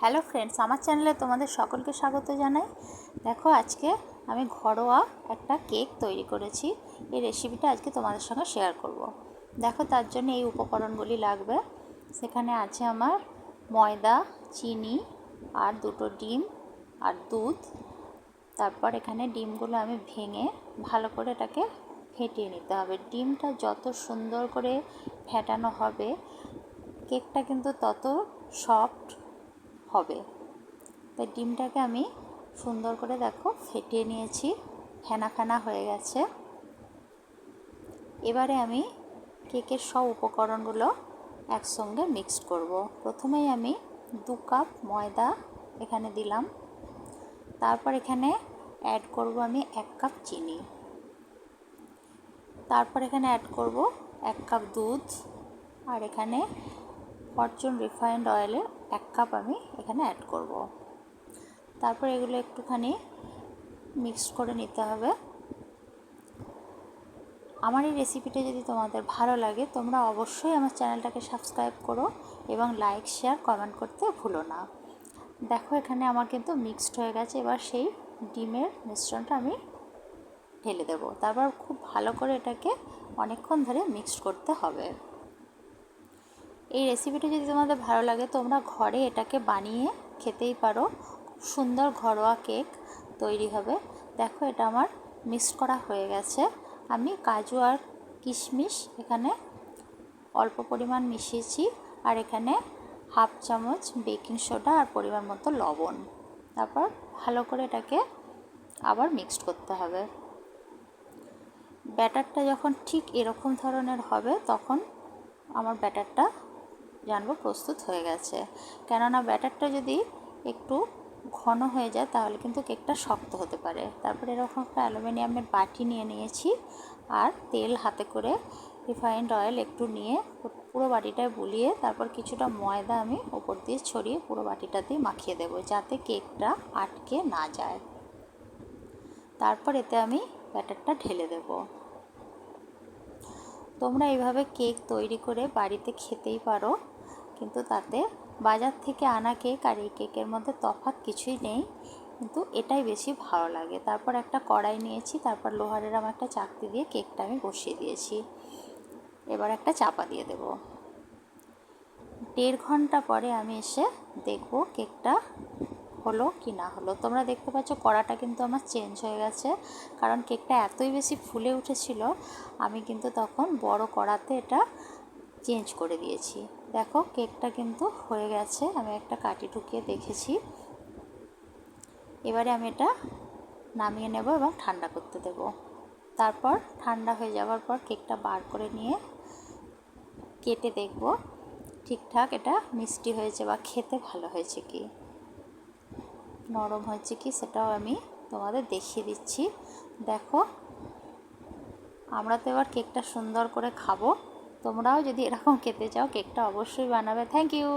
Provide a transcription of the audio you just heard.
Hello friends, আমার চ্যানেলে তোমাদের সকলকে স্বাগত জানাই। দেখো, আজকে আমি ঘরোয়া একটা কেক তৈরি করেছি। এই রেসিপিটা আজকে তোমাদের সঙ্গে শেয়ার করব। দেখো, তার জন্য এই উপকরণগুলি লাগবে। সেখানে আছে আমার ময়দা, চিনি আর দুটো ডিম আর দুধ। তারপর এখানে ডিমগুলো আমি ভেঙে ভালো করে এটাকে ফেটিয়ে নিতে হবে। ডিমটা যত সুন্দর করে ফেটানো হবে, কেকটা কিন্তু তত সফট হবে। তাই ডিমটাকে আমি সুন্দর করে দেখো ফেটিয়ে নিয়েছি, ফেনা ফেনা হয়ে গেছে। এবারে আমি কেকের সব উপকরণগুলো একসঙ্গে মিক্সড করব। প্রথমেই আমি দু কাপ ময়দা এখানে দিলাম। তারপর এখানে অ্যাড করব আমি এক কাপ চিনি। তারপর এখানে অ্যাড করব এক কাপ দুধ। আর এখানে ফরচুন রিফাইন্ড অয়েলের এক কাপ আমি এখানে অ্যাড করব। তারপর এগুলো একটুখানি মিক্সড করে নিতে হবে। আমার এই রেসিপিটা যদি তোমাদের ভালো লাগে, তোমরা অবশ্যই আমার চ্যানেলটাকে সাবস্ক্রাইব করো এবং লাইক শেয়ার কমেন্ট করতে ভুলো না। দেখো এখানে আমার কিন্তু মিক্সড হয়ে গেছে, এবার সেই ডিমের মিশ্রণটা আমি ঢেলে দেব। তারপর খুব ভালো করে এটাকে অনেকক্ষণ ধরে মিক্সড করতে হবে। এই রেসিপিটা যদি তোমাদের ভালো লাগে, তোমরা ঘরে এটাকে বানিয়ে খেতেই পারো। সুন্দর ঘরোয়া কেক তৈরি হবে। দেখো এটা আমার মিক্সড করা হয়ে গেছে। আমি কাজু আর কিশমিশ এখানে অল্প পরিমাণ মিশিয়েছি আর এখানে হাফ চামচ বেকিং সোডা আর পরিমাণ মতো লবণ। তারপর ভালো করে এটাকে আবার মিক্সড করতে হবে। ব্যাটারটা যখন ঠিক এরকম ধরনের হবে, তখন আমার ব্যাটারটা জানব প্রস্তুত হয়ে গেছে। কেননা ব্যাটারটা যদি একটু ঘন হয়ে যায়, তাহলে কিন্তু কেকটা শক্ত হতে পারে। তারপরে এরকম একটা অ্যালুমিনিয়ামের বাটি নিয়ে নিয়েছি আর তেল হাতে করে রিফাইন্ড অয়েল একটু নিয়ে পুরো বাটিটায় বুলিয়ে তারপর কিছুটা ময়দা আমি ওপর দিয়ে ছড়িয়ে পুরো বাটিটাতেই মাখিয়ে দেবো, যাতে কেকটা আটকে না যায়। তারপর এতে আমি ব্যাটারটা ঢেলে দেব। তোমরা এইভাবে কেক তৈরি করে বাড়িতে খেতেই পারো। কিন্তু তাতে বাজার থেকে আনা কেক আর এই কেকের মধ্যে তফাৎ কিছুই নেই। কিন্তু এটাই বেশি ভালো লাগে। তারপর একটা কড়াই নিয়েছি, তারপর লোহারের আমার একটা চাকতি দিয়ে কেকটা আমি বসিয়ে দিয়েছি। এবার একটা চাপা দিয়ে দেব। দেড় ঘণ্টা পরে আমি এসে দেখব কেকটা হলো কি না হলো। তোমরা দেখতে পাচ্ছ কড়াটা কিন্তু আমার চেঞ্জ হয়ে গেছে, কারণ কেকটা এতই বেশি ফুলে উঠেছিল, আমি কিন্তু তখন বড় কড়াতে এটা চেঞ্জ করে দিয়েছি। দেখো, কেকটা কিন্তু হয়ে গেছে। আমি একটা কাটি ঢুকিয়ে দেখেছি। এবারে আমি এটা নামিয়ে নেব এবং ঠান্ডা করতে দেব। তারপর ঠান্ডা হয়ে যাওয়ার পর কেকটা বার করে নিয়ে কেটে দেখব, ঠিকঠাক এটা মিষ্টি হয়েছে বা খেতে ভালো হয়েছে কি? নরম হয়েছে কি সেটাও আমি তোমাদের দেখিয়ে দিচ্ছি। দেখো, আমরা তো এবার কেকটা সুন্দর করে খাব। তোমরাও যদি এরকম খেতে চাও কেকটা অবশ্যই বানাবে। Thank you